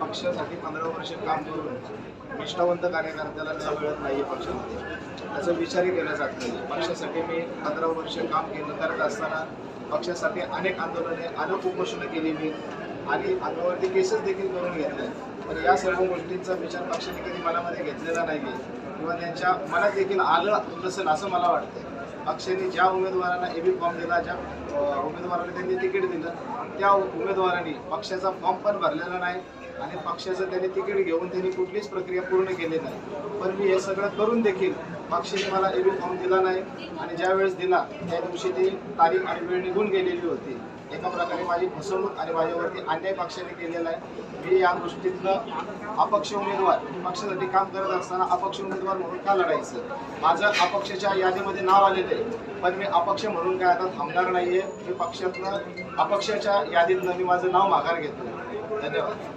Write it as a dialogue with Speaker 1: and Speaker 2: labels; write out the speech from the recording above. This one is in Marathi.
Speaker 1: पक्षासाठी पंधरा वर्ष काम करून निष्ठावंत कार्यकर्त्याला मिळत नाही पक्षामध्ये. त्याचा विचारही केला जात नाही. पक्षासाठी मी पंधरा वर्ष काम केलं करत असताना पक्षासाठी अनेक आंदोलने अनेक उपोषणं केली मी. आणि अंगावरती केसेस देखील करून घेतल्या पण या सर्व गोष्टींचा विचार पक्षाने कधी मनामध्ये घेतलेला नाही किंवा त्यांच्या मनात देखील आलं नसेल असं मला वाटतं पक्षाने ज्या उमेदवारांना एबी फॉर्म दिला ज्या उमेदवारांनी त्यांनी तिकीट दिलं त्या उमेदवारांनी पक्षाचा फॉर्म पण भरलेला नाही आणि पक्षाचं त्यांनी तिकीट घेऊन त्यांनी कुठलीच प्रक्रिया पूर्ण केली नाही. पण मी हे सगळं करून देखील पक्षाने मला एबी फॉर्म दिला नाही. आणि ज्या वेळेस दिला त्या दिवशी ती तारीख आणि वेळ निघून गेलेली होती. एका प्रकारे माझी फसवणूक आणि माझ्यावरती अन्याय पक्षाने केलेला आहे. मी या गोष्टीतलं अपक्ष उमेदवार पक्षासाठी काम करत असताना अपक्ष उमेदवार म्हणून का लढायचं? माझं अपक्षाच्या यादीमध्ये नाव आलेलं आहे. पण मी अपक्ष म्हणून काय आता थांबणार आहे मी पक्षातनं अपक्षाच्या यादीतनं मी माझं नाव माघार घेतो धन्यवाद.